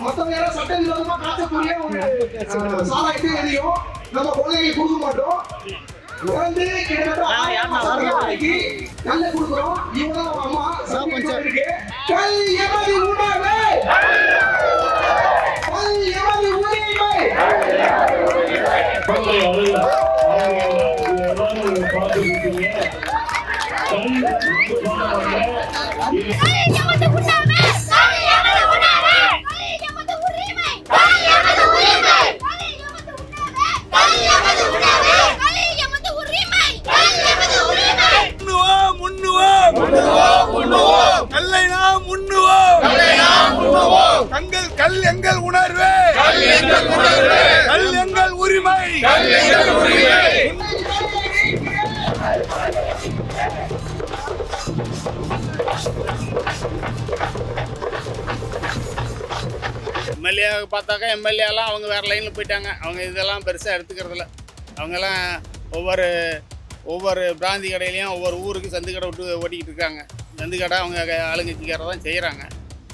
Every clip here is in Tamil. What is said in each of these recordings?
மொத்தம் வேற சட்ட விரோதமா யாராவது காய்ச்சக்கூடிய ஒரு அஹ், எதையும் நம்ம குழந்தைகளுக்கு கொடுக்க மாட்டோம் குழந்தை கிட்டத்தட்ட நல்ல கொடுக்குறோம் இவங்க அம்மா இருக்கு கல் கல் பார்த்துருக்கீங்க தங்கள் கல் எங்கள் உணர்வு கல் எங்கள் கல் எங்கள் உரிமை கல் எங்கள் உரிமை எம்எல்ஏ பார்த்தாக்கா எம்எல்ஏலாம் அவங்க வேறு லைனில் போயிட்டாங்க. அவங்க இதெல்லாம் பெருசாக எடுத்துக்கிறதில்ல. அவங்கெல்லாம் ஒவ்வொரு ஒவ்வொரு பிராந்தி கடையிலையும் ஒவ்வொரு ஊருக்கு சந்து கடை விட்டு ஓட்டிக்கிட்டு இருக்காங்க. சந்து கடை அவங்க க- ஆளுங்கட்சிக்காரர் தான் செய்கிறாங்க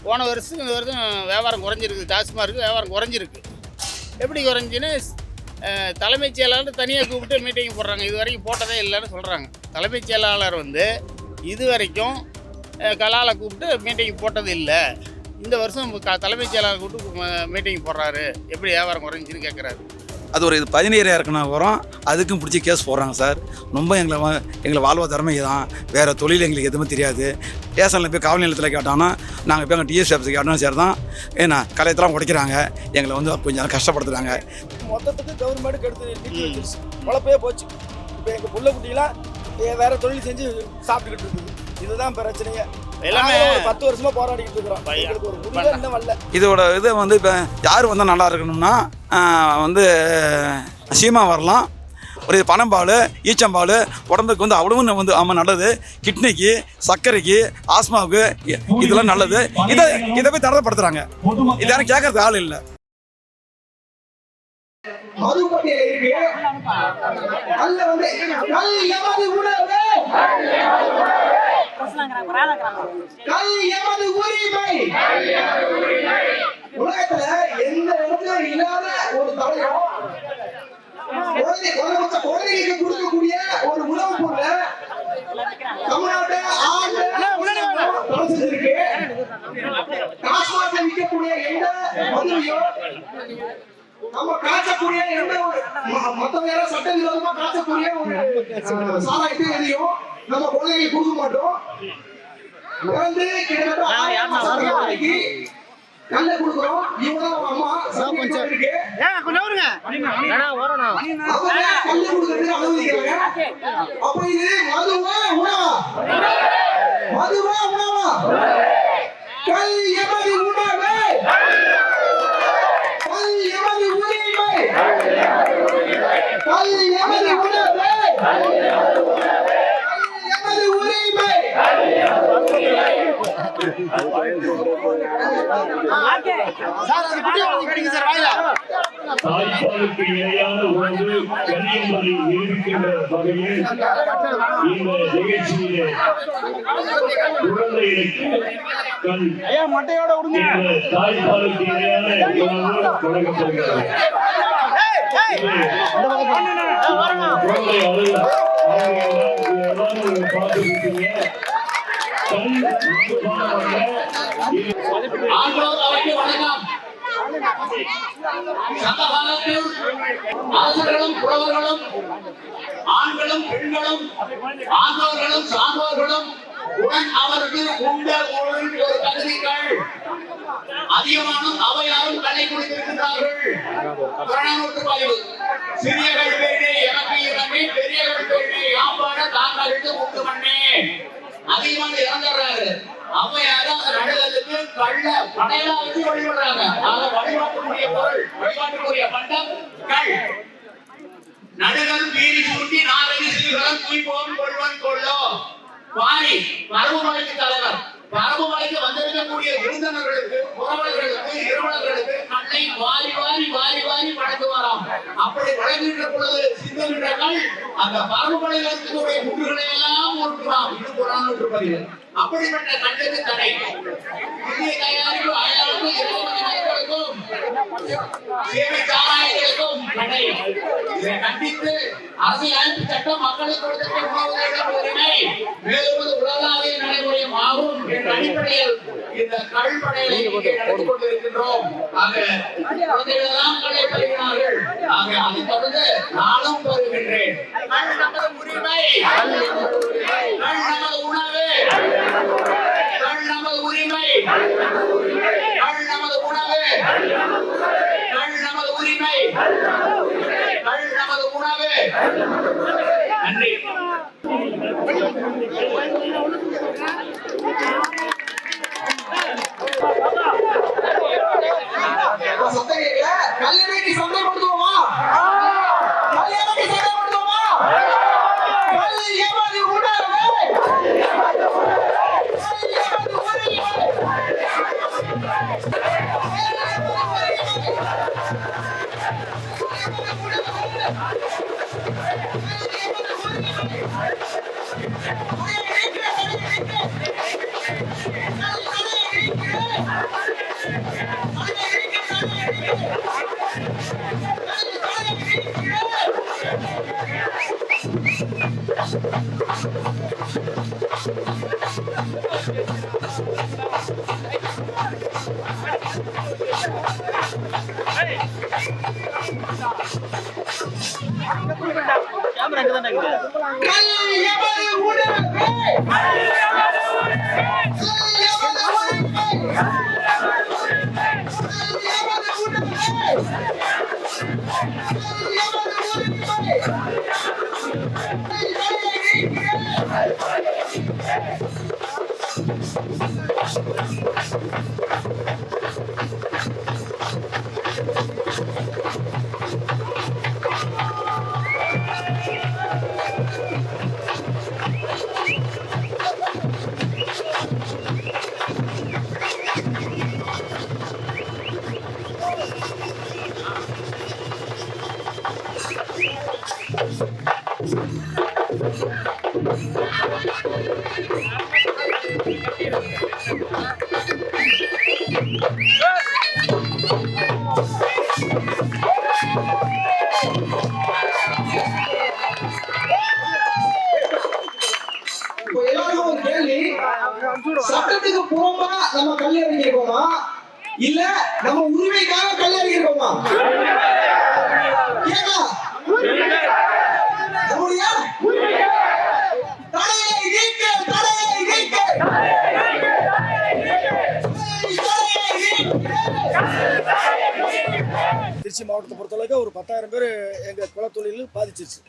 போன வருஷத்துக்கு இந்த வருஷம் வியாபாரம் குறைஞ்சிருக்கு. டாஸ்மார்க்கு வியாபாரம் குறைஞ்சிருக்கு. எப்படி குறைஞ்சின்னு தலைமைச் செயலாளர் தனியாக கூப்பிட்டு மீட்டிங் போடுறாங்க. இது வரைக்கும் போட்டதே இல்லைன்னு சொல்கிறாங்க தலைமைச் செயலாளர் வந்து இது வரைக்கும் அஹ், கலாலை கூப்பிட்டு மீட்டிங் போட்டது இல்லை. இந்த வருஷம் க தலைமைச் செயலாளர் கூப்பிட்டு மீட்டிங் போடுறாரு. எப்படி வியாபாரம் குறைஞ்சின்னு கேட்குறாரு அது ஒரு இது பதினேழாயிரம் இருக்கணும் வரும். அதுக்கும் பிடிச்சி கேஸ் போடுறாங்க சார். ரொம்ப எங்களை எங்களை வாழ்வாதாரமே இதுதான் வேறு தொழில் எங்களுக்கு எதுவுமே தெரியாது. ஸ்டேஷனில் போய் காவல் நிலையத்தில் கேட்டோன்னா நாங்கள் போய் அங்கே டிஎஸ் ஆஃபீஸுக்கு கேட்டோம் சரி தான் ஏன்னா கலையத்தெல்லாம் உடைக்கிறாங்க. எங்களை வந்து கொஞ்சம் கஷ்டப்படுத்துகிறாங்க மொத்தத்துக்கு கவர்மெண்ட் கெடுத்து வச்சிருச்சு. பொழப்பே போச்சு. இப்போ எங்கள் புள்ள குட்டிலாம் வேற தொழில் செஞ்சு சாப்பிட்டுக்கிட்டு இருக்குது. இதுதான் பிரச்சனையே. எல்லாமே பத்து வருஷமா போராடிக்கிட்டு இருக்கிறோம். இதோட இது வந்து இப்போ யார் வந்தால் நல்லா இருக்கணும்னா வந்து சீமா வரலாம். ஒரு பனம்பால் ஈச்சம்பால் உடம்புக்கு வந்து அவ்வளவும் வந்து ஆமாம் நல்லது. கிட்னிக்கு சர்க்கரைக்கு ஆஸ்மாவுக்கு இதெல்லாம் நல்லது. இதை இதை போய் தடத்தைப்படுத்துகிறாங்க இது யாரும் கேட்கறது ஆள் இல்லை. மதுப்பட்டியல் இருக்கு. கல்ல வந்து கல் எமது உணவு. கல் எமது உரிமை உலகத்துல எந்த இடத்துல இல்லாத ஒரு தலையம் குழந்தை குறைந்தபட்ச குழந்தைகளுக்கு கொடுக்கக்கூடிய ஒரு உணவுப் பொருளை தமிழ்நாட்டு ஆண்டு தடை செஞ்சிருக்கு டாஸ்மாக்ல விற்கக்கூடிய எந்த மதுவையும் நம்ம காய்ச்சக்கூடிய எந்த ஒரு ம- மத்தவங்க யாராவது சட்டவிரோதமா காய்ச்சக்கூடிய ஒரு அஹ், சாராயத்தையும் எதையும் நம்ம குழந்தைகளுக்கு கொடுக்க மாட்டோம். குழந்தை கிட்டத்தட்ட ஆயிரம் மாசத்துக்கு நல்ல கொடுக்குறோம். இவங்க அவங்க அம்மா. இருக்கு. அவங்க கல்ல கொடுக்கறதுக்கு அனுமதிக்கிறாங்க அப்ப இது மதுவா உணவா? மதுவா உணவா? கல் எமது உணவு? கல் எமது உரிமை கல் எமது உணவு கல் எமது உரிமை தாய்ப்பாலுக்கு இணையான உணவு கன்னியமலை இருக்கின்ற வகையில் இந்த நிகழ்ச்சியிலே குழந்தைகளுக்கு கண் இந்த தாய்ப்பாலுக்கு இணையான உணவு வழங்கப்படுகிறது. குழந்தை அழுது? அவங்க எல்லாரும் பார்த்துருக்கீங்க ஆசிரியர்களும் போனவங்க புலவர்களும் ஆண்களும் பெண்களும் ஆண்டோர்களும் சான்றோர்களும் உடன் அவர்கள் உண்ட ஒரு கருதிகள் அதிகமானும் அவையாரும் தலை கொடுத்திருக்கிறார்கள் புறநானூற்று பதிவு சிறியகள் பேரே எனக்கு இறங்கி பெரியகள் பேரே யாப்பாட தாங்களுக்கு உண்டு மண்ணே அதிகமான இறந்துடுறாரு. ஔவையாரு அந்த நடுதலுக்கு கள்ள படையலா வச்சு வழிபடுறாங்க. ஆக வழிபாட்டுக்குரிய பொருள் வழிபாட்டுக்குரிய பண்டம் கல். நடுகள் வீரி சூட்டி நாரடி சிறுகளும் தூய்போம் கொள்வன் கொள்ளோ. பாரி பரம்புமலைக்கு தலைவர். பரம்புமலைக்கு வந்திருக்கக்கூடிய விருந்தினர்களுக்கு புறவர்களுக்கு நிறுவனங்களுக்கு கண்ணை வாரி வாரி வாரி வாரி வழங்குவாராம். அப்படி வழங்குகின்ற பொழுது சிந்துகின்ற கல் அந்த பரம்புமலையில் இருக்கக்கூடிய முட்டுகளை எல்லாம் ஊற்றுவாம் இது புறானூற்று பதிவு அப்படிப்பட்ட கண்ணுக்கு தடை. இந்திய தயாரிப்பு அயலாருக்கு சேவை கண்டித்து அரசியலமைப்பு சட்டம் மக்களுக்கு கொடுத்த உரிமை மேலும் உலகளாவிய நடைமுறையும் ஆகும் என்ற அடிப்படையில் இந்த கல்படையை இங்கே நடத்தி கொண்டிருக்கின்றோம். ஆக குழந்தைகள் தான் களை பருகினார்கள் ஆக அதை தொடர்ந்து நானும் பருகின்றேன் கல் நமது உரிமை. கல் நமது உணவு. கல் நமது உரிமை. கல் நமது உணவு. கல் நமது உரிமை. கல் உணவு நன்றி சத்தம் கேட்கல கல்யாணி சந்தைப்படுத்துவோமா கல்யாணி கல் இப்போ பாதிச்சிருச்சு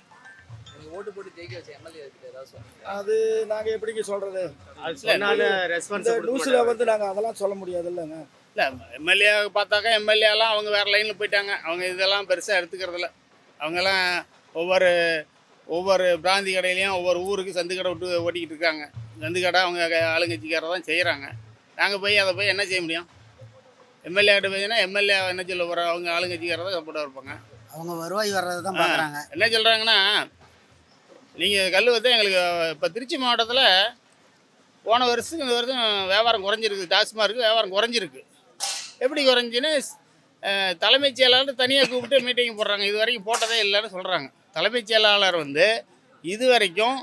ஓட்டு போட்டு ஜெயிக்க வச்ச எம்எல்ஏ அது நாங்கள் எப்படிங்க சொல்கிறது சொன்னாலும் இந்த நியூஸில் வந்து நாங்கள் அதெல்லாம் சொல்ல முடியாது இல்லைங்க இல்லை எம்எல்ஏ பார்த்தாக்கா எம்எல்ஏலாம் அவங்க வேறு லைனில் போயிட்டாங்க. அவங்க இதெல்லாம் பெருசாக எடுத்துக்கிறதில்ல. அவங்கெல்லாம் ஒவ்வொரு ஒவ்வொரு பிராந்தி கடையிலையும் ஒவ்வொரு ஊருக்கு சந்து கடை விட்டு ஓட்டிக்கிட்டு இருக்காங்க. சந்து கடை அவங்க ஆளுங்கட்சிக்காரர் தான் செய்கிறாங்க நாங்கள் போய் அதை போய் என்ன செய்ய முடியும்? எம்எல்ஏ கிட்ட போய்னா எம்எல்ஏ என்ன சொல்ல போகிற அவங்க ஆளுங்கட்சிக்காரர் தான் சப்போர்ட்டாக இருப்பாங்க. அவங்க வருவாய் வர்றதை தான் பார்க்குறாங்க என்ன சொல்கிறாங்கன்னா நீங்கள் கல் வந்து எங்களுக்கு இப்போ திருச்சி மாவட்டத்தில் போன வருஷத்துக்கு இந்த வருஷம் வியாபாரம் குறைஞ்சிருக்கு. டாஸ்மார்க்கு வியாபாரம் குறைஞ்சிருக்கு. எப்படி குறைஞ்சின்னு தலைமைச் செயலாளர் தனியாக கூப்பிட்டு மீட்டிங் போடுறாங்க. இது வரைக்கும் போட்டதே இல்லைன்னு சொல்கிறாங்க தலைமைச் செயலாளர் வந்து இது வரைக்கும்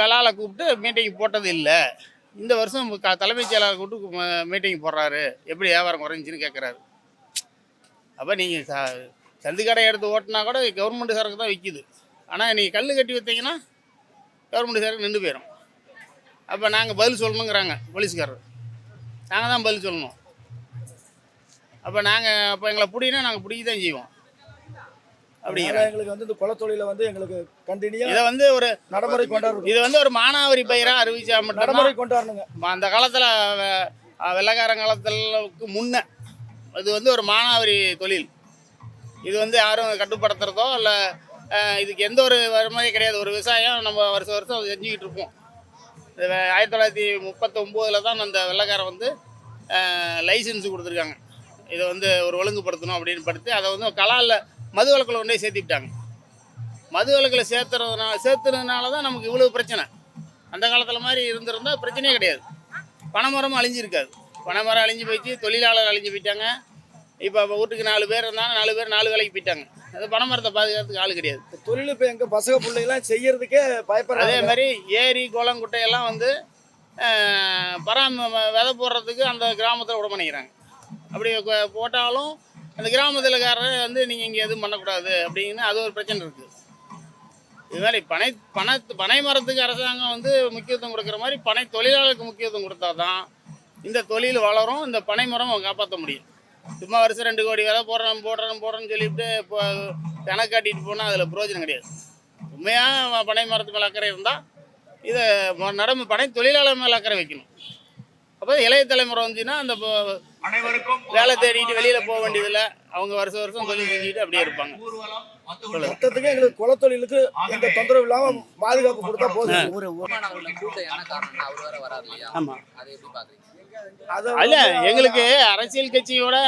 கலால கூப்பிட்டு மீட்டிங் போட்டது இல்லை. இந்த வருஷம் க தலைமைச் செயலாளர் கூப்பிட்டு மீட்டிங் போடுறாரு. எப்படி வியாபாரம் குறைஞ்சின்னு கேட்குறாரு அப்போ நீங்கள் ச சந்து கடை எடுத்து ஓட்டினா கூட கவர்மெண்ட் சரக்கு தான் விற்கிது ஆனால் நீங்கள் கல் கட்டி விற்றீங்கன்னா கவர்மெண்ட் சரக்கு நின்று போயிடும் அப்போ நாங்கள் பதில் சொல்லணுங்கிறாங்க போலீஸ்காரர். நாங்கள் தான் பதில் சொல்லணும். அப்போ நாங்கள் அப்போ எங்களை பிடினா நாங்கள் பிடிக்க தான் செய்வோம். அதனால அப்படிங்கிறாங்க எங்களுக்கு வந்து இந்த குலத்தொழிலை வந்து எங்களுக்கு கண்டினியூ இதை வந்து ஒரு நடைமுறை கொண்டாடணும் இது வந்து ஒரு மானாவாரி பயிராக அறிவிச்சா மட்டும் நடைமுறை கொண்டாடணுங்க. அந்த காலத்தில் வெள்ளக்காரன் காலத்துக்கு முன்ன இது வந்து ஒரு மானாவாரி தொழில். இது வந்து யாரும் கட்டுப்படுத்துறதோ இல்லை இதுக்கு எந்த ஒரு வருமானமே கிடையாது. ஒரு விவசாயம் நம்ம வருஷம் வருஷம் செஞ்சுக்கிட்டு இருப்போம். இது ஆயிரத்தி தொள்ளாயிரத்தி முப்பத்தொம்போதில் தான் அந்த வெள்ளைக்காரன் வந்து லைசன்ஸ் கொடுத்துருக்காங்க. இதை வந்து ஒரு ஒழுங்குபடுத்தணும் அப்படின்னு படுத்து அதை வந்து கலாலில் மது வழக்கில் ஒன்றே போய் சேர்த்திவிட்டாங்க. மது வழக்கில் சேர்த்துறதுனால சேர்த்துறதுனால தான் நமக்கு இவ்வளோ பிரச்சனை. அந்த காலத்தில் மாதிரி இருந்திருந்தால் பிரச்சனையே கிடையாது. பனைமரமும் அழிஞ்சிருக்காது. பனைமரம் அழிஞ்சு போயிடுச்சு தொழிலாளர் அழிஞ்சு போயிட்டாங்க. இப்போ வீட்டுக்கு நாலு பேர் இருந்தாங்க நாலு பேர் நாலு வேலைக்கு போயிட்டாங்க. அது பனைமரத்தை பாதுகாக்கிறதுக்கு ஆள் கிடையாது. தொழில் இப்போ எங்கள் பசங்க பிள்ளைங்களாம் செய்யறதுக்கே அதே பயப்படுறாங்க மாதிரி ஏரி குளம் குட்டையெல்லாம் வந்து பராம விதை போடுறதுக்கு அந்த கிராமத்தில் விட மாட்டேங்கிறாங்க. அப்படி போட்டாலும் அந்த கிராமத்தில்காரர் வந்து நீங்கள் இங்கே எதுவும் பண்ணக்கூடாது அப்படின்னு அது ஒரு பிரச்சனை இருக்குது இது மாதிரி பனை பனை பனை மரத்துக்கு அரசாங்கம் வந்து முக்கியத்துவம் கொடுக்குற மாதிரி பனை தொழிலாளருக்கு முக்கியத்துவம் கொடுத்தா தான் இந்த தொழில் வளரும் இந்த பனை மரம் காப்பாற்ற முடியும். சும்மா வருஷம் ரெண்டு கோடி விதை போடுறோம் போடுறோம் போடுறோன்னு சொல்லிட்டு இப்போ கணக்கு காட்டிட்டு போனால் அதில் பிரயோஜனம் கிடையாது உண்மையாக பனை மரத்து மேலே அக்கறை இருந்தால் இதை நடம பனை தொழிலாளர் மேலே அக்கறை வைக்கணும் அப்போ இளைய தலைமுறை வந்துச்சுன்னா அந்த வேலை தேடிட்டு வெளியில் போக வேண்டியதில்லை அவங்க வருஷம் வருஷம் தொழில் செஞ்சுக்கிட்டு அப்படியே இருப்பாங்க மொத்தத்துக்கு எங்களுக்கு குலத்தொழிலுக்கு எந்த தொந்தரவு இல்லாமல் பாதுகாப்பு கொடுத்தா போதும் கூட்ட என்ன காரணம்னா அவர் வேற வராது ஆமாம் அதை எப்படி பாக்குறீங்க அல்ல எங்களுக்கு அரசியல் கட்சியோட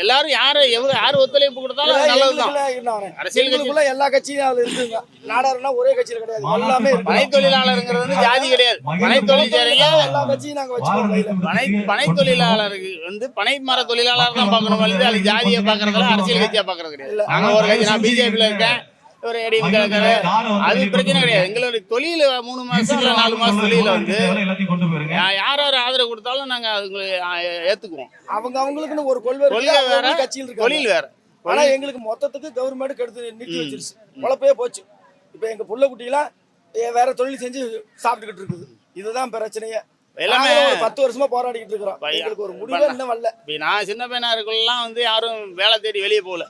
எல்லாரும் யார் எவ்வளோ யார் ஒத்துழைப்பு கொடுத்தாலும் அது நல்லது தான் எங்களுக்குள்ள என்ன அரசியல் எல்லா கட்சியும் அதுல இருக்குங்க. நாடாருன்னா ஒரே கட்சியில கிடையாது. எல்லாமே பனை தொழிலாளருங்கிறது வந்து ஜாதி கிடையாது. பனை தொழில் செய்றீங்க எல்லா கட்சியும் நாங்க வச்சுக்கோம் பனை பனை தொழிலாளருக்கு வந்து பனை மர தொழிலாளர் தான் பார்க்கணும். வந்து அது ஜாதியை பார்க்கறதுல அரசியல் கட்சியா பார்க்கறது கிடையாது. நாங்க ஒரு கட்சி நான் பிஜேபியில் இருக்கேன். ஒரு இருக்காரு அது பிரச்சனை கிடையாது. எங்களுடைய தொழில் மூணு மாசம் இல்லை நாலு மாசம் தொழில வந்து யார் யார் ஆதரவு கொடுத்தாலும் நாங்க அதுக்கு ஏத்துக்குவோம். அவங்க அவங்களுக்குன்னு ஒரு கொள்கை கொள்கை இருக்கு வேற, கட்சியில் தொழில் வேற. ஆனா எங்களுக்கு மொத்தத்துக்கு கவர்மெண்ட் எடுத்து நிறுத்தி வச்சிருச்சு. பொழப்பே போச்சு. இப்ப எங்க புள்ள குட்டிலாம் வேற தொழில் செஞ்சு சாப்பிட்டுக்கிட்டு இருக்குது. இதுதான் பிரச்சனையே. எல்லாமே பத்து வருஷமா போராடிக்கிட்டு இருக்கிறோம். எங்களுக்கு ஒரு முடிவே இன்னும் வரல. நான் சின்ன பையனா இருக்கலாம் வந்து யாரும் வேலை தேடி வெளியே போகல.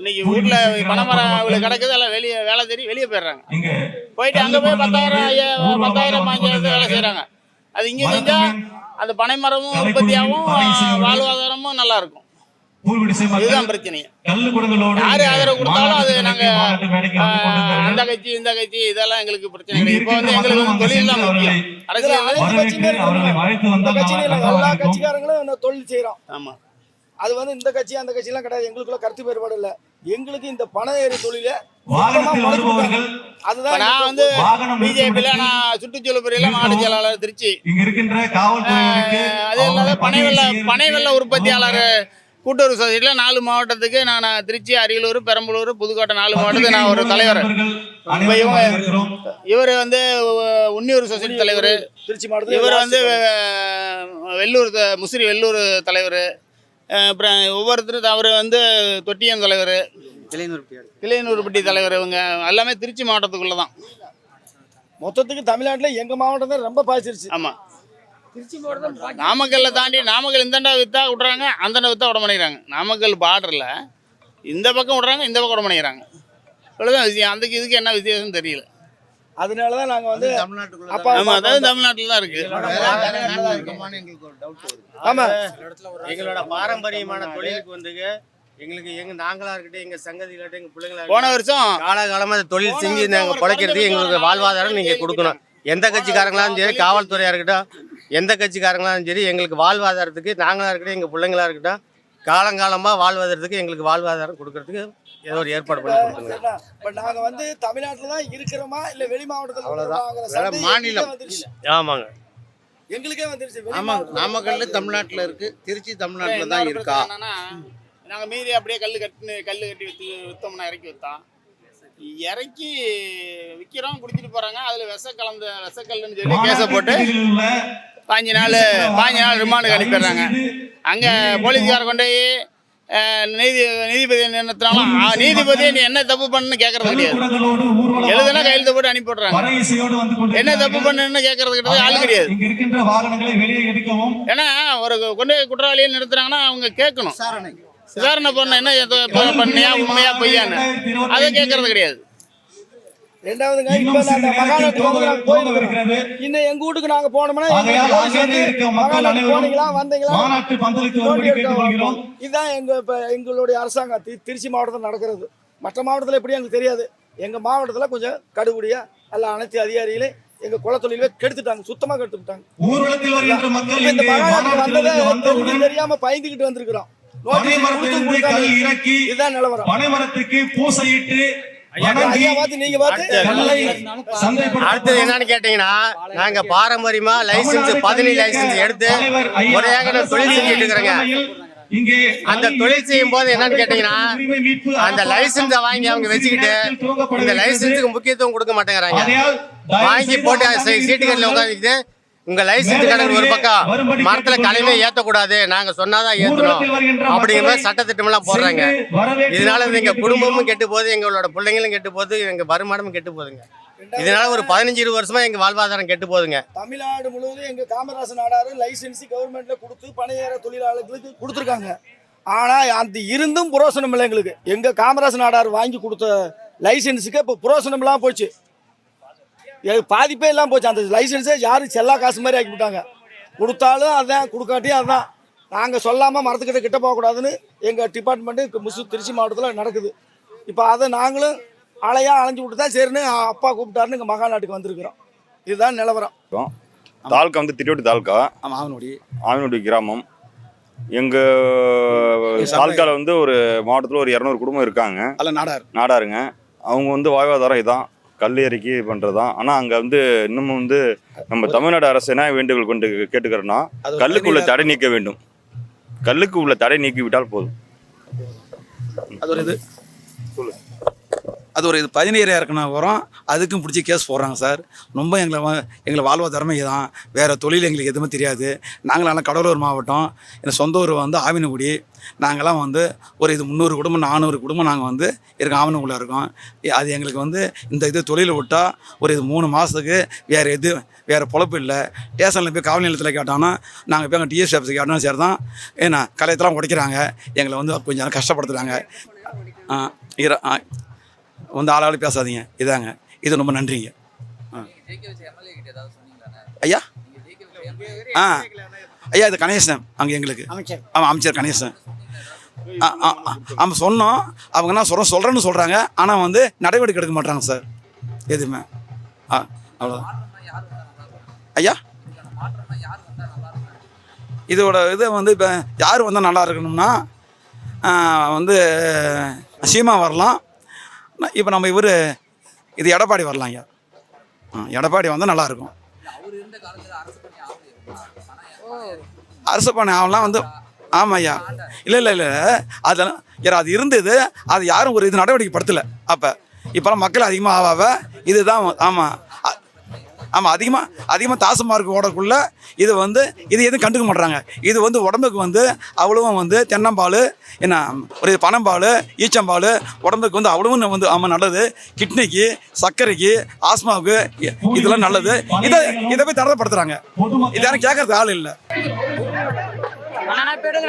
இன்னைக்கு வீட்ல பனைமரம் இவ்வளவு கிடக்குது எல்லாம் வெளியே வேலை தேடி வெளியே போயிடுறாங்க. போயிட்டு அங்க போய் பத்தாயிரம் பத்தாயிரம் பாஞ்சாயிரத்து வேலை செய்றாங்க. அது இங்க செஞ்சா அந்த பனைமரமும் உற்பத்தியாகவும் வாழ்வாதாரமும் நல்லா இருக்கும். இதுதான் பிரச்சனை யாரு ஆதரவு கொடுத்தாலும் அது நாங்க ஆஹ், அந்த கட்சி இந்த கட்சி இதெல்லாம் எங்களுக்கு பிரச்சனை கிடையாது. இப்போ வந்து எங்களுக்கு வந்து தொழில் தான் முக்கியம். அரசியல் இல்ல, எல்லா கட்சிக்காரங்களும் தொழில் செய்யறோம். ஆமா. அது வந்து இந்த கட்சி அந்த கட்சி எல்லாம் கிடையாது. எங்களுக்குள்ள கருத்து வேறுபாடு இல்ல. எங்களுக்கு இந்த பண ஏறி தொழில. அதுதான் நான் வந்து பிஜேபியில நான் சுற்றுச்சூழல் மாவட்ட செயலாளர் திருச்சி. அது இல்லாத பனை வெள்ள பனை வெள்ள உற்பத்தியாளர் கூட்டுறவு சொசைட்டியில் நாலு மாவட்டத்துக்கு நான் திருச்சி அரியலூர் பெரம்பலூர் புதுக்கோட்டை நாலு மாவட்டத்துக்கு நான் ஒரு தலைவர். இப்ப இவங்க இவர் வந்து உன்னியூர் சொசைட்டி தலைவர். திருச்சி மாவட்டத்தில் இவர் வந்து வெள்ளூர் த- முசிறி வெள்ளூர் தலைவர். அப்புறம் ஒவ்வொருத்தரும் அவர் வந்து தொட்டியம் தலைவர் கிளையனூர்பட்டி தலைவர் இவங்க எல்லாமே திருச்சி மாவட்டத்துக்குள்ள தான். மொத்தத்துக்கு தமிழ்நாட்டுல எங்க மாவட்டம் தான் ரொம்ப பாதிச்சிருச்சு. ஆமாம் நாமக்கல்ல தாண்டி நாமக்கல் இந்தாண்டா வித்தா விட்றாங்க அந்தாண்ட வித்தா விட மாட்டேங்கிறாங்க. நாமக்கல் பார்டரில் இந்த பக்கம் விட்றாங்க இந்த பக்கம் விட மாட்டேங்கிறாங்க. இவ்வளோதான் விஷயம். அந்த இதுக்கு என்ன வித்தியாசம் தெரியல. அதனாலதான் நாங்க வந்து அப்பா ஆமாம் அதாவது தமிழ்நாட்டில் தான் இருக்கு ஆமா. எங்களோட பாரம்பரியமான தொழிலுக்கு வந்துங்க எங்களுக்கு எங்க நாங்களா இருக்கட்டும் எங்க சங்கதியில இருக்கட்டும் எங்க பிள்ளைங்களா போன வருஷம் காலகாலமா இந்த தொழில் செஞ்சு நாங்க பிழைக்கிறதுக்கு எங்களுக்கு வாழ்வாதாரம் நீங்க கொடுக்கணும். எந்த கட்சிக்காரங்களாலும் சரி காவல்துறையா இருக்கட்டும் எந்த கட்சிக்காரங்களாலும் சரி எங்களுக்கு வாழ்வாதாரத்துக்கு நாங்களா இருக்கட்டும் எங்க பிள்ளைங்களா இருக்கட்டும் காலங்காலமா வாழ்வாதாரத்துக்கு எங்களுக்கு வாழ்வாதாரம் கொடுக்கறதுக்கு ஏதோ ஒரு ஏற்பாடு பண்ணி கொடுத்துங்க என்ன, இப்ப நாங்க வந்து தமிழ்நாட்டுல தான் இருக்கிறோமா? இல்ல வெளி மாவட்டத்துல சந்தேகம் மாநிலம். ஆமாங்க. எங்களுக்கே வந்துருச்சு. ஆமாங்க. நாமக்கல்ல தமிழ்நாட்டுல இருக்கு. திருச்சி தமிழ்நாட்டுல தான் இருக்கா? பிரச்சனை என்னன்னா, நாங்க மீதி அப்படியே கல் கட்டி கல் கட்டி வித்து வித்தோம்னா இறக்கி வித்தோம் இறக்கி விற்கிறோம் குடிச்சிட்டு போறாங்க. அதுல விஷ கலந்த விஷக்கல்லுன்னு சொல்லி கேஸை போட்டு பாஞ்சு நாள் பாஞ்சு நாள் ரிமாண்டுக்கு அனுப்பிடுறாங்க. அங்க போலீஸ்கார கொண்டு போய் நீதி நீதிபதி நிறுத்தினாலும் "ஆ, நீதிபதி நீ என்ன தப்பு பண்ணுன்னு கேட்கறது கிடையாது. எழுதுனா கையெழுத்து போட்டு அனுப்பி விடுறாங்க என்ன தப்பு பண்ணுன்னு கேட்கறது கிடையாது ஆள் கிடையாது. இங்க இருக்கின்ற வாகனங்களை வெளியே எடுக்கவும் ஏன்னா ஒரு கொண்டு போய் குற்றவாளியை நிறுத்துறாங்கன்னா அவங்க கேட்கணும். விசாரணை. பண்ண என்ன பண்ணியா உண்மையா பொய்யான்னு. அதை கேட்கறது கிடையாது. ரெண்டாவதுங்க இப்ப அந்த மகாநாட்டுக்கு நாங்க போயிருக்கிறோம் இன்னும் எங்க வீட்டுக்கு நாங்க போனோம்னா போனீங்களா வந்தீங்களா மாநாட்டு பந்தலுக்கு. இதுதான் எங்க இப்ப எங்களுடைய அரசாங்கம். தி- திருச்சி மாவட்டத்தில் நடக்கிறது. மற்ற மாவட்டத்தில் எப்படி எங்களுக்கு தெரியாது. எங்க மாவட்டத்தில் கொஞ்சம் கடுபடியா எல்லா அனைத்து அதிகாரிகளையும் எங்க குலத்தொழிலே கெடுத்துட்டாங்க. சுத்தமா கெடுத்துட்டாங்க. தெரியாம பயந்துகிட்டு வந்திருக்கிறோம். நோட்டீஸ் இதுதான் நிலவரம். பனை மரத்துக்கு பூசையிட்டு அடுத்தது என்னன்னு கேட்டீங்கன்னா நாங்க பாரம்பரியமா லைசன்ஸ் பதினி லைசன்ஸ் எடுத்து முறையாக தொழில் செஞ்சுட்டு இருக்கிறேங்க. இங்கே அந்த தொழில் செய்யும் போது என்னன்னு கேட்டீங்கன்னா அந்த லைசன்ஸை வாங்கி அவங்க வச்சுக்கிட்டு இந்த லைசன்ஸுக்கு முக்கியத்துவம் கொடுக்க மாட்டேங்கிறாங்க. வாங்கி போட்டு மக்கள் சீ- சீட்டுக்கல்ல உட்காந்துக்கிட்டு உங்க லைசன்ஸ் கணக்கு ஒரு பக்கம் மரத்துல கலையுமே ஏத்தக்கூடாது. நாங்க சொன்னாதான் ஏத்தணும். அப்படிங்கிற மாதிரி சட்டத்திட்டம் எல்லாம் போடுறாங்க. இதனால எங்க குடும்பமும் கெட்டு போகுது எங்களோட பிள்ளைங்களும் கெட்டு போகுது எங்க வருமானமும் கெட்டு போகுதுங்க. இதனால ஒரு பதினஞ்சு இருபது வருஷமா எங்க வாழ்வாதாரம் கெட்டு போகுதுங்க. தமிழ்நாடு முழுவதும் எங்க காமராசர் நாடாரு லைசன்ஸ் கவர்மெண்ட்ல கொடுத்து பணியேற தொழிலாளர்களுக்கு கொடுத்துருக்காங்க. ஆனா அந்த இருந்தும் புரோசனம் இல்லை எங்களுக்கு. எங்க காமராசர் நாடார் வாங்கி கொடுத்த லைசன்ஸுக்கு இப்போ புரோசனம்லாம் போச்சு. பாதிப்பே எல்லாம் போச்சு. அந்த லைசன்ஸே யாரும் செல்லா காசு மாதிரி ஆக்கி விட்டாங்க. கொடுத்தாலும் அதான் கொடுக்காட்டியும் அதான். நாங்கள் சொல்லாமல் மரத்துக்கிட்ட கிட்ட போகக்கூடாதுன்னு எங்கள் டிபார்ட்மெண்ட்டு முசு திருச்சி மாவட்டத்தில் நடக்குது. இப்போ அதை நாங்களும் அலையா அலைஞ்சு விட்டு தான் சரின்னு அப்பா கூப்பிட்டாருன்னு இங்கே மகாநாட்டுக்கு வந்திருக்கிறோம். இதுதான் நிலவரம். தாலுக்கா வந்து திருவட்டி தாலுக்கா ஆமாம் ஆவனோடி. ஆவினோடி கிராமம். எங்கள் தாலுக்காவில் வந்து ஒரு மாவட்டத்தில் ஒரு இரநூறு குடும்பம் இருக்காங்க. அல்ல நாடார். நாடாருங்க. அவங்க வந்து வாழ்வாதாரம் இதான். கல் இறக்கி பண்ணுறது தான் ஆனால் அங்கே வந்து இன்னமும் வந்து நம்ம தமிழ்நாடு அரசு என்ன வேண்டுகோள் கொண்டு கேட்டுக்கிறோன்னா கல்லுக்கு உள்ள தடை நீக்க வேண்டும். கல்லுக்கு உள்ள தடை நீக்கி விட்டால் போதும். அது ஒரு இது. அது ஒரு இது பதினேழு இறக்குனா வரும். அதுக்கும் பிடிச்சி கேஸ் போடுறாங்க சார். ரொம்ப எங்களை எங்களை வாழ்வாதாரமே இதுதான் வேறு தொழில் எங்களுக்கு எதுவுமே தெரியாது. நாங்களாம் கடலூர் மாவட்டம். என் சொந்த ஊர் வந்து ஆவினகுடி நாங்களாம் வந்து ஒரு இது முந்நூறு குடும்பம் நானூறு குடும்பம் நாங்கள் வந்து இருக்கோம் ஆவணக்குள்ளே இருக்கோம். அது எங்களுக்கு வந்து இந்த இது தொழிலை விட்டால் ஒரு இது மூணு மாதத்துக்கு வேறு எது வேறு பொழப்பு இல்லை. ஸ்டேஷனில் போய் காவல் நிலையத்தில் கேட்டோன்னா நாங்கள் போய் அங்கே டிஎஸ் ஆஃபீஸ் கேட்டோம்னா சரி தான் ஏன்னா கலையத்தெல்லாம் உடைக்கிறாங்க. எங்களை வந்து கொஞ்சம் கஷ்டப்படுத்துகிறாங்க ஆ, ஆ, வந்து ஆளாளு பேசாதீங்க. இதாங்க. இது ரொம்ப நன்றிங்க. ஐயா? ஆ. ஐயா இது கணேசன். அங்கே எங்களுக்கு. ஆமாம் அமைச்சர் கணேசன். ஆ ஆ ஆ. ஆமாம் சொன்னோம். அவங்க என்ன சொல்கிறோம் சொல்கிறேன்னு சொல்கிறாங்க ஆனால் வந்து நடவடிக்கை எடுக்க மாட்டாங்க சார். எதுவுமே. ஆ அவ்வளோதான் ஐயா? இதோட இது வந்து இப்போ யார் வந்தால் நல்லா இருக்கணும்னா வந்து சீமா வரலாம். இப்போ நம்ம இவர் இது எடப்பாடி வரலாம் ஐயா. ஆ எடப்பாடி வந்தால் நல்லாயிருக்கும் அரசு பணி ஆகலையா வந்து ஆமாம் ஐயா. இல்லை இல்லை இல்லை அதெல்லாம் யார் அது இருந்தது. அது யாரும் ஒரு இது நடவடிக்கை படுத்தலை. அப்போ இப்போலாம் மக்கள் அதிகமாக ஆவாவ. இதுதான் ஆமாம் ஆமாம் அதிகமாக அதிகமாக தாசுமார்க்கு ஓடக்குள்ள இது வந்து இது எதுவும் கண்டுக்க மாட்றாங்க. இது வந்து உடம்புக்கு வந்து அவ்வளவும் வந்து தென்னம்பால் என்ன ஒரு பனம்பால் ஈச்சம்பால் உடம்புக்கு வந்து அவ்வளவும் வந்து ஆமாம் நல்லது. கிட்னிக்கு சர்க்கரைக்கு ஆஸ்மாவுக்கு இதெல்லாம் நல்லது. இதை இதை போய் தடப்படுத்துகிறாங்க இது யாரும் கேட்கறது ஆள் இல்லை.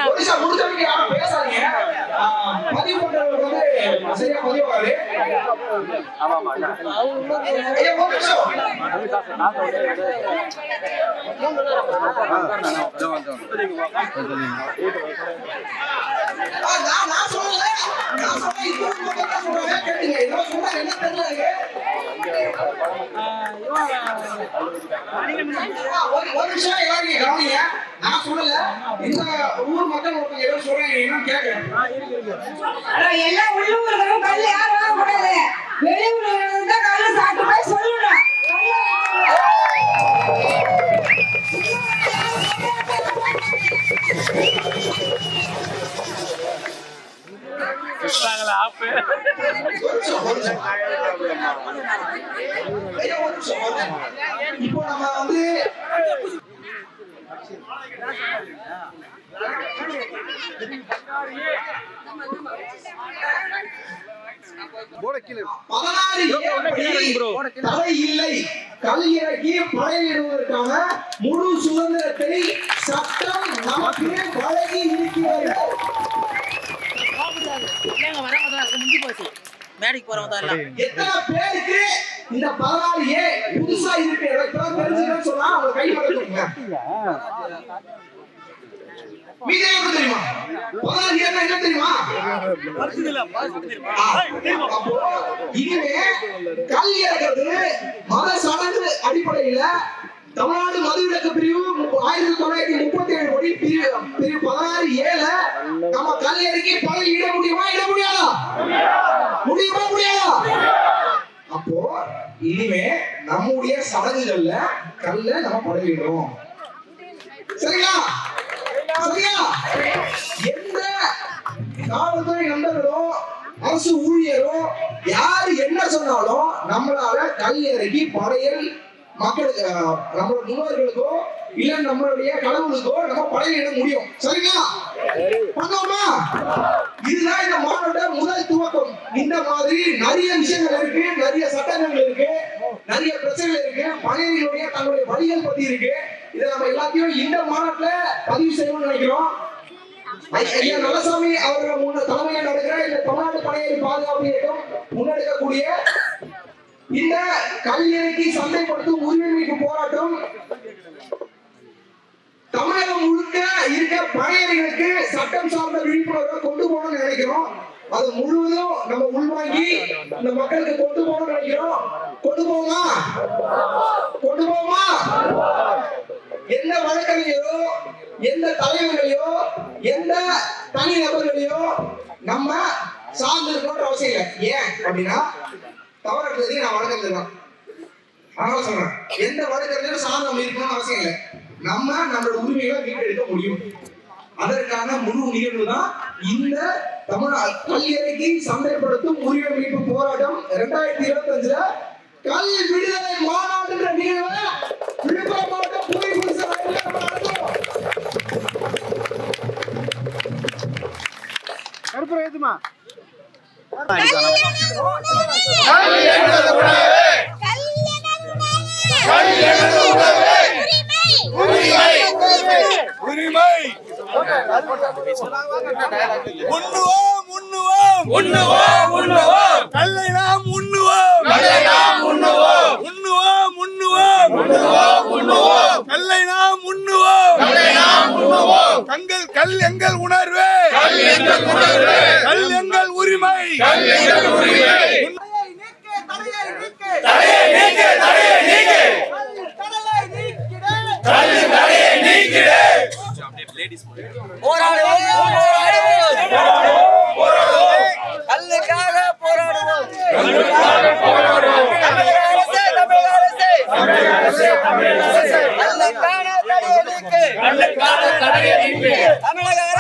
ஒடிசா முடிஞ்சவங்க யாரும் பேசாதீங்க. பதிவு பண்றவங்க வந்து சரியா பதிவாரு ஐயா ஒரு நிமிஷம் நான் நான் சொல்லல நான் சொன்னேன் இப்போ சொல்றேன் கேட்டுங்க. என்ன சொல்றேன் என்ன தெரியல எனக்கு. ஆ, ஒரு நிமிஷம் எல்லாரும் கவனிங்க நான் சொல்லல இந்த ஊர் மக்கள் ஒருத்தங்க ஏதோ சொல்றேன் என்னன்னு கேட்கறேன் எல்லாம் உள்ளூர் கல் யாரும் வாங்கக்கூடாது வெளியூர் தான் கல் சாப்பிட்டு போய் சொல்லணும். ஒரு நிமிஷம், ஒரு நிமிஷம். இப்போ நம்ம வந்து பதினாறு ஏ தடை இல்லை கல் இறக்கி படையிடுவதற்கான முழு சுதந்திரத்தை சட்டம் நமக்கு வழங்கி இருக்கிறது. மேடைக்கு போறவங்க தான் எல்லாம் எத்தனை பேருக்கு இந்த பதினாறு ஏ புதுசா இருக்கு? தெரிஞ்சுக்கணும்னு சொன்னா அவங்க கை மீதி எப்படி தெரியுமா? முதல்ல நீ என்ன தெரியுமா? இனிமே கல்வி இருக்கிறது மத சடங்கு அடிப்படையில தமிழ்நாடு மதுவிலக்கு பிரிவு ஆயிரத்தி தொள்ளாயிரத்தி முப்பத்தி ஏழு கோடி பிரிவு பிரிவு பதினாறு ஏழு நம்ம கல்வியறைக்கு பதவி இட முடியுமா இட முடியாதா? முடியுமா முடியாதா? அப்போ இனிமே நம்முடைய சடங்குகள்ல கல்ல நம்ம பதவிடுறோம் சரிங்களா? சரியா எந்த காவல்துறை நண்பர்களோ அரசு ஊழியரோ யார் என்ன சொன்னாலும் நம்மளால கல் இறக்கி படையல் மக்களுக்கு நம்மளோட முன்னோர்களுக்கோ இல்ல நம்மளுடைய கடவுளுக்கோ நம்ம படையலிட முடியும். சரிங்களா? பண்ணோமா? இதுதான் இந்த மாநாட்டோட முதல் துவக்கம். இந்த மாதிரி நிறைய விஷயங்கள் இருக்கு நிறைய சட்டங்கள் இருக்கு நிறைய பிரச்சனைகள் இருக்கு பழையர்களுடைய தங்களுடைய வழிகள் பத்தி இருக்கு. இதை நம்ம எல்லாத்தையும் இந்த மாநாட்டுல பதிவு செய்யணும்னு நினைக்கிறோம். ஐயா நல்லசாமி அவர்கள் முன்ன தலைமையில் நடக்கிற இந்த தமிழ்நாடு படையை பாதுகாப்பு இயக்கம் முன்னெடுக்கக்கூடிய இந்த கல்வியறைக்கு சந்தைப்படுத்தும் உரிமை மீட்பு போராட்டம் தமிழகம் முழுக்க இருக்க பழையர்களுக்கு சட்டம் சார்ந்த விழிப்புணர்வை கொண்டு போகணும்னு நினைக்கிறோம். அது முழுவதும் நம்ம உள்வாங்கி இந்த மக்களுக்கு கொண்டு போகணும்னு நினைக்கிறோம். கொண்டு போமா கொண்டு போமா எந்த வழக்கறிஞரோ எந்த தலைவர்களையோ எந்த தனி நபர்களையோ நம்ம சார்ந்து இருக்கணும்ன்ற அவசியம் இல்லை. ஏன் அப்படின்னா தவறற்றதுக்கு நான் வழக்கறிஞர் அதனால சொல்றேன். எந்த வழக்கறிஞரும் சார்ந்து நம்ம இருக்கணும்னு அவசியம் இல்லை. நம்ம நம்மளோட உரிமைகளை மீட்டெடுக்க முடியும். அதற்கான முழு நிகழ்வு தான் இந்த தமிழ் கல்வியறைக்கு சந்தைப்படுத்தும் உரிமை மீட்பு போராட்டம் இரண்டாயிரத்தி இருபத்தி அஞ்சுல கல் விடுதலை மாநாடுன்ற நிகழ்வை விழுப்புரம் மாவட்டம் உரிமை உண்ணுவோம் உண்ணுவோம் உண்ணுவோம் உண்ணுவோம் கல்லை நாம் உண்ணு உண்ணுவோம். கல்லை நாம் உண்ணுவோம். உண்ணுவோம் உண்ணுவோம். உண்ணுவோம் உண்ணுவோம். கல்லை நாம் உண்ணுவோம். கல்லை நாம் உண்ணுவோம். கங்கள் கல் எங்கள் உணர்வு. கல் எங்கள் உணர்வு. கல் எங்கள் உரிமை. கல் எங்கள் உரிமை. தடையை நீக்கு தடையை நீக்கு. கல் தடையை நீக்கிடு. கல்லுக்காக தமிழக